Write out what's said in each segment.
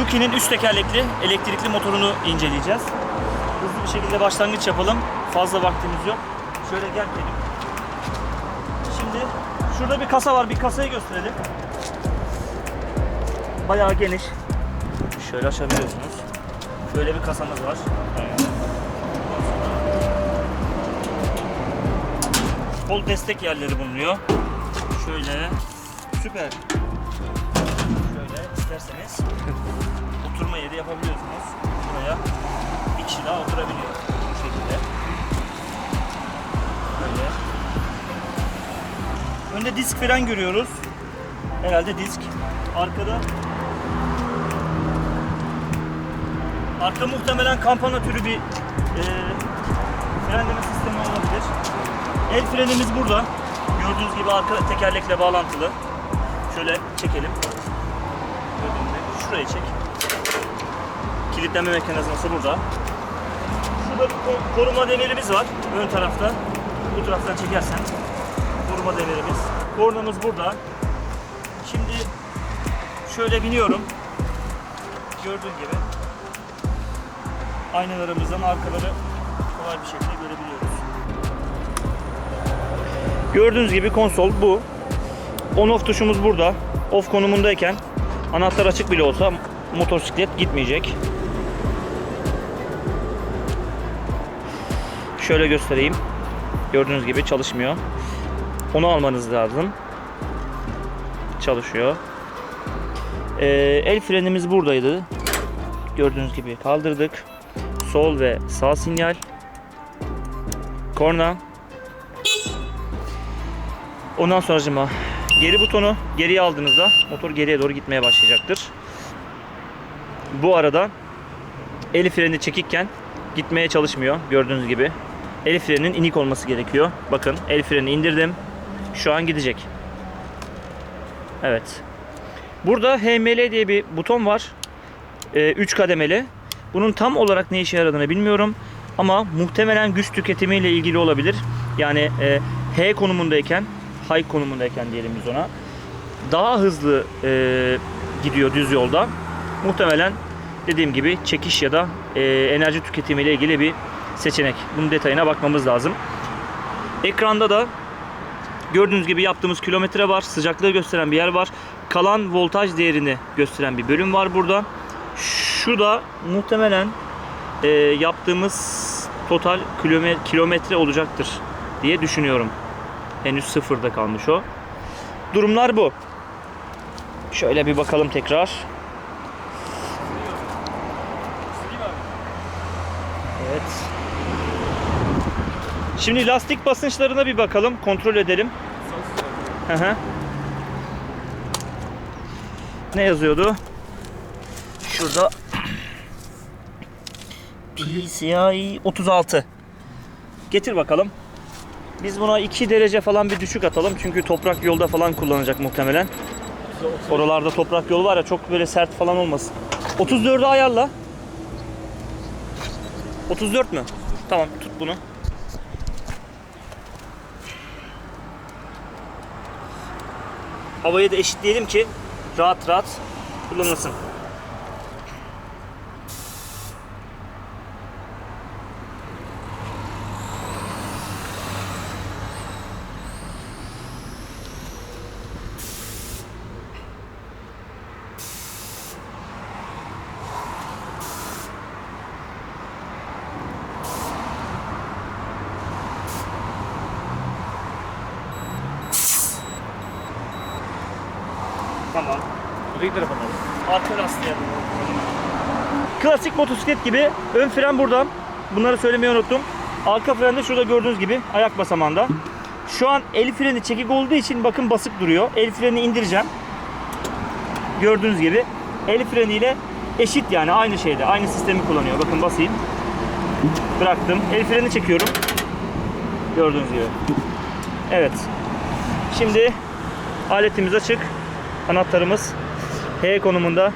Suzuki'nin üst tekerlekli elektrikli motorunu inceleyeceğiz. Hızlı bir şekilde başlangıç yapalım. Fazla vaktimiz yok. Şöyle gel benim. Şimdi şurada bir kasa var. Bir kasayı gösterelim. Bayağı geniş. Şöyle açabiliyorsunuz. Şöyle bir kasamız var. Kol destek yerleri bulunuyor. Şöyle. Süper. Şöyle isterseniz oturma yeri yapabiliyorsunuz. Buraya bir kişi daha oturabiliyor. Bu şekilde. Böyle. Önde disk fren görüyoruz. Herhalde disk. Arkada Arka muhtemelen kampana türü bir e, frenleme sistemi olabilir. El frenimiz burada. Gördüğünüz gibi arka tekerlekle bağlantılı. Şöyle çekelim. Şuraya çek. Kilitleme mekanizması burada. Şurada bir ko- koruma demirimiz var. Ön tarafta. Bu taraftan çekersen. Koruma demirimiz. Kornamız burada. Şimdi şöyle biniyorum. Gördüğün gibi. Aynalarımızdan arkaları kolay bir şekilde görebiliyoruz. Gördüğünüz gibi konsol bu. On off tuşumuz burada. Off konumundayken anahtar açık bile olsa motosiklet gitmeyecek. Şöyle göstereyim. Gördüğünüz gibi çalışmıyor. Onu almanız lazım. Çalışıyor. Ee, el frenimiz buradaydı. Gördüğünüz gibi kaldırdık. Sol ve sağ sinyal. Korna. Ondan sonracıma geri butonu geriye aldığınızda motor geriye doğru gitmeye başlayacaktır. Bu arada el freni çekikken gitmeye çalışmıyor gördüğünüz gibi. El freninin inik olması gerekiyor. Bakın el freni indirdim. Şu an gidecek. Evet. Burada HML diye bir buton var. 3 kademeli. Bunun tam olarak ne işe yaradığını bilmiyorum. Ama muhtemelen güç tüketimiyle ilgili olabilir. Yani e, H konumundayken, high konumundayken diyelim biz ona. Daha hızlı e, gidiyor düz yolda. Muhtemelen dediğim gibi çekiş ya da e, enerji tüketimiyle ilgili bir seçenek. Bunun detayına bakmamız lazım. Ekranda da gördüğünüz gibi yaptığımız kilometre var. Sıcaklığı gösteren bir yer var. Kalan voltaj değerini gösteren bir bölüm var burada. Şu da muhtemelen e, yaptığımız total kilome- kilometre olacaktır diye düşünüyorum. Henüz sıfırda kalmış o. Durumlar bu. Şöyle bir bakalım tekrar. Evet. Şimdi lastik basınçlarına bir bakalım, kontrol edelim. Hı. Ne yazıyordu? Şurada PCI 36. Getir bakalım. Biz buna 2 derece falan bir düşük atalım. Çünkü toprak yolda falan kullanacak muhtemelen. Oralarda toprak yol var ya çok böyle sert falan olmasın. 34'ü ayarla. 34 mü? Tamam tut bunu. Havayı da eşitleyelim ki rahat rahat kullanılsın. Tamam. Öteki tarafa alalım. Arka lastiğe Klasik motosiklet gibi ön fren burada. Bunları söylemeyi unuttum. Arka fren de şurada gördüğünüz gibi ayak basamağında. Şu an el freni çekik olduğu için bakın basık duruyor. El freni indireceğim. Gördüğünüz gibi el freniyle eşit yani aynı şeyde. Aynı sistemi kullanıyor. Bakın basayım. Bıraktım. El freni çekiyorum. Gördüğünüz gibi. Evet. Şimdi aletimiz açık. Anahtarımız H konumunda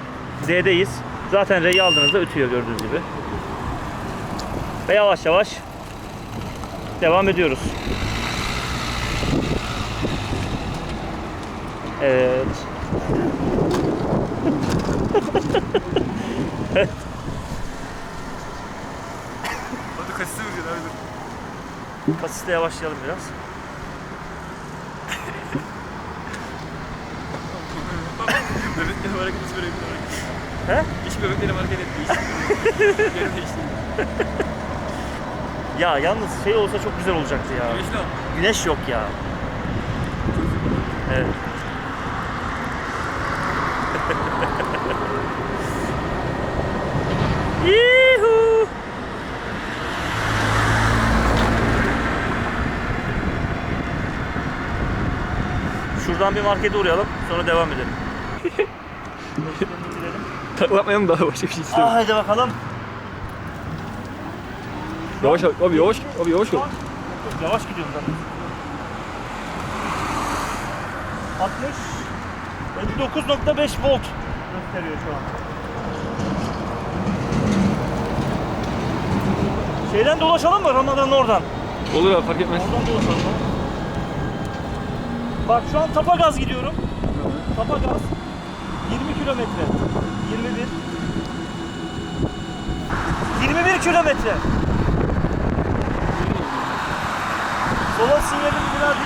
D'deyiz. Zaten R'yi aldığınızda ötüyor gördüğünüz gibi. Ve yavaş yavaş devam ediyoruz. Evet. Hadi kaçısı vuracaksın abi. Kasiste yavaşlayalım biraz. Bebeklerim hareket böyle bir hareket. He? Bebeklerim hareket değişti. Ya yalnız şey olsa çok güzel olacaktı ya. Güneşli ama. Güneş yok ya. Evet. Şuradan bir markete uğrayalım, sonra devam edelim. Taklatmayalım daha başka bir şey Ah, istemiyorum. haydi bakalım. Yavaş abi, abi yavaş, abi yavaş ol. Yavaş gidiyorum zaten. 60 59.5 volt gösteriyor şu an. Şeyden dolaşalım mı Ramazan'ın oradan? Olur abi fark etmez. Oradan dolaşalım. Bak şu an tapa gaz gidiyorum. Tapa gaz. 20 kilometre. 21. 21 kilometre. Sola sinyalimi biraz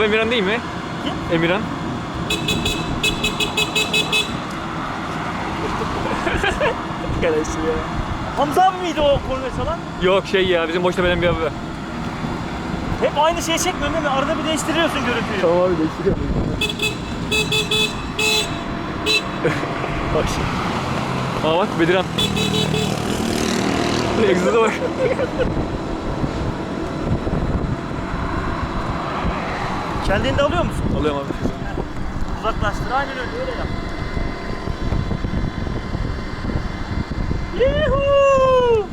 Abi Emirhan değil mi? Kim? Emirhan. Arkadaşım ya. Hamza miydi o korna çalan? Yok şey ya bizim boşta belen bir abi. Hep aynı şeyi çekmiyorsun değil mi? Arada bir değiştiriyorsun görüntüyü. Tamam abi değiştiriyorum. bak şimdi. Aa bak Bediran. Egzoza bak. Kendini de alıyor musun? Alıyorum abi. Uzaklaştır. Aynen öyle. Öyle yap. Yuhuu!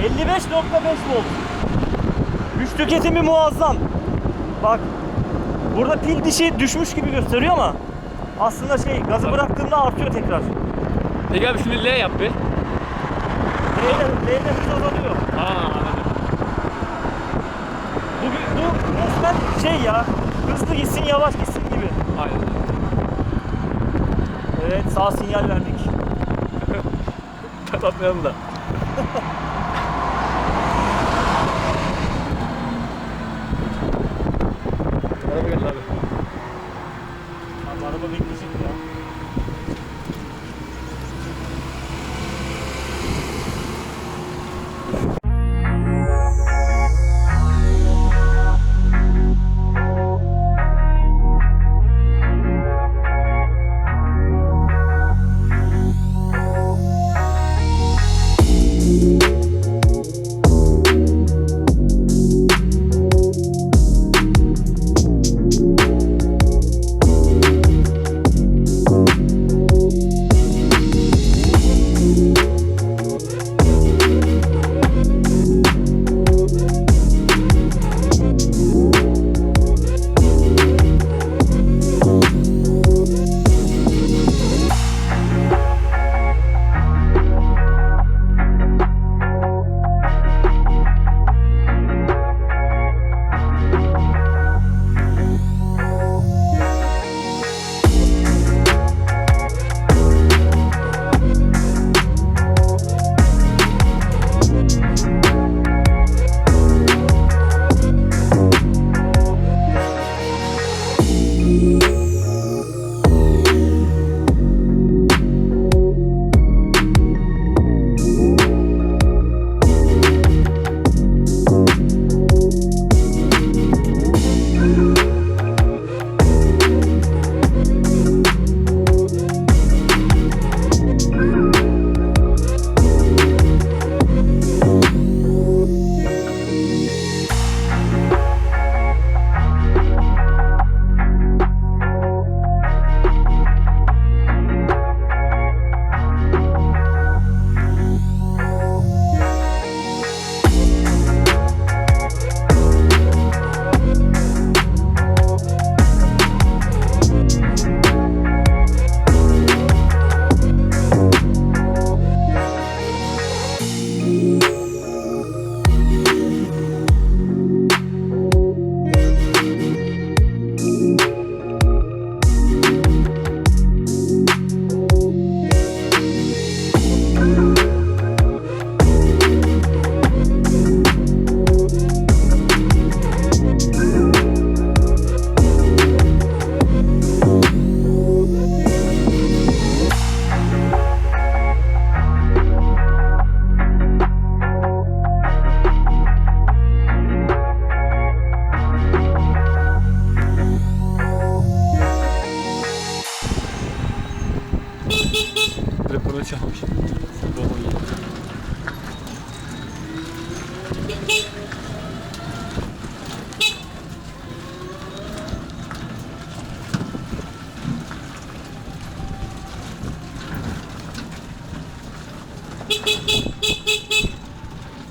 ...55.5 volt. Güç tüketimi muazzam. Bak... ...burada pil dişi düşmüş gibi gösteriyor ama... ...aslında şey gazı bıraktığımda artıyor tekrar. Peki abi şunu L yap be. L'de, L'de hız azalıyor. Aa anladım. Bu, bu resmen şey ya, hızlı gitsin yavaş gitsin gibi. Aynen. Evet sağ sinyal verdik. Kapatmayalım da. Araba geldi. Abi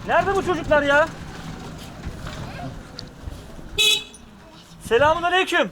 Nerede bu çocuklar ya? Selamun aleyküm.